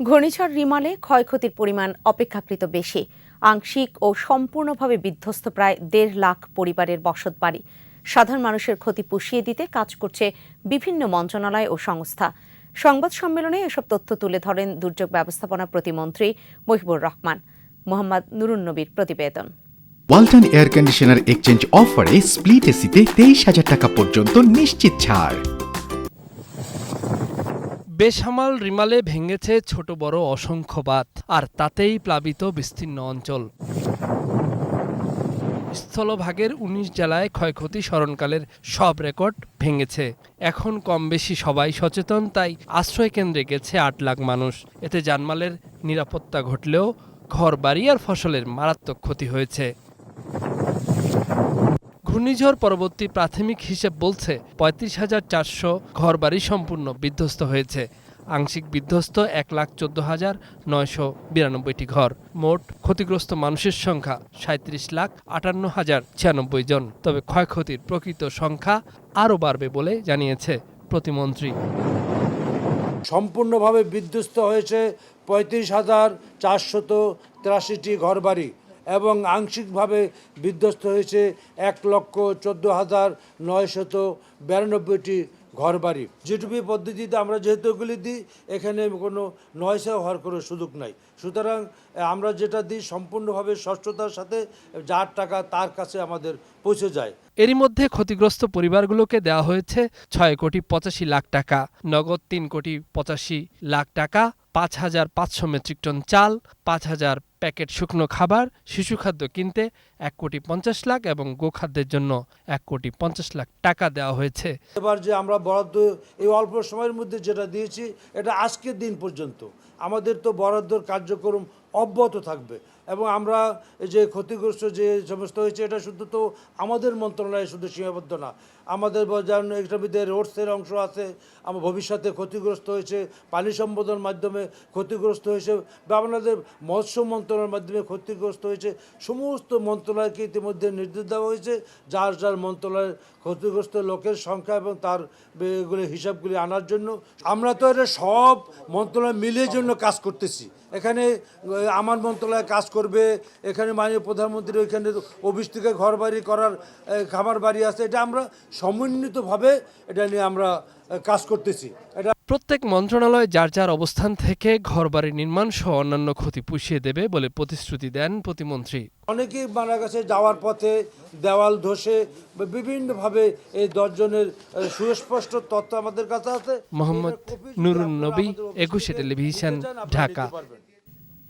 ঘূর্ণিঝড় রিমালে ক্ষয়ক্ষতির পরিমাণ অপেক্ষাকৃত বেশি। আংশিক ও সম্পূর্ণভাবে বিধ্বস্ত প্রায় দেড় লাখ পরিবারের বসতবাড়ি। সাধারণ মানুষের ক্ষতি পুষিয়ে দিতে কাজ করছে বিভিন্ন মন্ত্রণালয় ও সংস্থা। সংবাদ সম্মেলনে এসব তথ্য তুলে ধরেন দুর্যোগ ব্যবস্থাপনা প্রতিমন্ত্রী মহিবুর রহমান। মোহাম্মদ নুরুন্নবীর প্রতিবেদন। ওয়ালটন এয়ার কন্ডিশনার এক্সচেঞ্জ অফারে স্প্লিট এসিতে তেইশ হাজার টাকা পর্যন্ত নিশ্চিত ছাড়। বেসামাল রিমালে ভেঙেছে ছোট বড় অসংখ্য বাঁধ আর তাতেই প্লাবিত বিস্তীর্ণ অঞ্চল। স্থলভাগের উনিশ জেলায় ক্ষয়ক্ষতি স্মরণকালের সব রেকর্ড ভেঙেছে। এখন কম বেশি সবাই সচেতন, তাই আশ্রয় কেন্দ্রে গেছে আট লাখ মানুষ। এতে জানমালের নিরাপত্তা ঘটলেও ঘর বাড়ি আর ফসলের মারাত্মক ক্ষতি হয়েছে। ঘূর্ণিঝড় পরবর্তী প্রাথমিক হিসেব বলছে পঁয়ত্রিশ হাজার চারশো ঘরবাড়ি সম্পূর্ণ বিধ্বস্ত হয়েছে। আংশিক বিধ্বস্ত এক লাখ চোদ্দ হাজার নয়শো বিরানব্বইটি ঘর। মোট ক্ষতিগ্রস্ত মানুষের সংখ্যা সাঁত্রিশ লাখ আটান্ন হাজার ছিয়ানব্বই জন। তবে ক্ষয়ক্ষতির প্রকৃত সংখ্যা আরও বাড়বে বলে জানিয়েছে প্রতিমন্ত্রী। সম্পূর্ণভাবে বিধ্বস্ত হয়েছে পঁয়ত্রিশ হাজার চারশত তিরাশিটি ঘরবাড়ি। এবং আংশিকভাবে বিধ্বস্ত হয়েছে এক লক্ষ চোদ্দ হাজার নয়শত বিরানব্বইটি ঘরবাড়ি। জিটুপি পদ্ধতিতে আমরা যেহেতু এগুলি দিই, এখানে কোনো নয়সা হওয়ার কোনো সুযোগ নাই। সুতরাং আমরা যেটা দিই সম্পূর্ণভাবে স্বচ্ছতার সাথে যার টাকা তার কাছে আমাদের পৌঁছে যায়। এরই মধ্যে ক্ষতিগ্রস্ত পরিবারগুলোকে দেওয়া হয়েছে ছয় কোটি পঁচাশি লাখ টাকা, নগদ তিন কোটি পঁচাশি লাখ টাকা পাঁচ হাজার পাঁচশো মেট্রিক টন চাল, পাঁচ হাজার প্যাকেট শুকনো খাবার, শিশু খাদ্য কিনতে এক কোটি পঞ্চাশ লাখ এবং গোখাদ্যের জন্য এক কোটি পঞ্চাশ লাখ টাকা দেওয়া হয়েছে। এবার যে আমরা বরাদ্দ, এই অল্প সময়ের মধ্যে যেটা দিয়েছি, এটা আজকের দিন পর্যন্ত। আমাদের তো বরাদ্দর কার্যক্রম অব্যাহত থাকবে। এবং আমরা যে ক্ষতিগ্রস্ত যে সমস্ত হয়েছে, এটা শুধু তো আমাদের মন্ত্রণালয়ে শুধু সীমাবদ্ধ না, আমাদের যেমন এটার রোডসের অংশ আছে, আমার ভবিষ্যতে ক্ষতিগ্রস্ত হয়েছে, পানি সম্বোধনের মাধ্যমে ক্ষতিগ্রস্ত হয়েছে, বা আমাদের মৎস্য মন্ত্রণালয়ের মাধ্যমে ক্ষতিগ্রস্ত হয়েছে, সমস্ত মন্ত্রণালয়কে ইতিমধ্যে নির্দেশ দেওয়া হয়েছে, যার যার মন্ত্রণালয়ের ক্ষতিগ্রস্ত লোকের সংখ্যা এবং তার হিসাবগুলি আনার জন্য। আমরা তো এটা সব মন্ত্রণালয় মিলিয়ে জন্য কাজ করতেছি। এখানে আমার মন্ত্রণালয় কাজ করবে, এখানে মাননীয় প্রধানমন্ত্রী ওইখানে অফিস থেকে ঘর বাড়ি করার খাবার বাড়ি আছে, এটা আমরা সমন্বিতভাবে এটা নিয়ে আমরা কাজ করতেছি। এটা প্রত্যেক মন্ত্রণালয় যার যার অবস্থান থেকে ঘরবাড়ি নির্মাণ সহ অন্যান্য ক্ষতি পুষিয়ে দেবে বলে প্রতিশ্রুতি দেন প্রতিমন্ত্রী। অনেকেই মারা গেছে যাওয়ার পথে দেওয়াল ধসে বিভিন্নভাবে এই দশজনের সুস্পষ্ট তথ্য আমাদের কাছে আছে। মোহাম্মদ নুরুন নবী একুশে টেলিভিশন ঢাকা।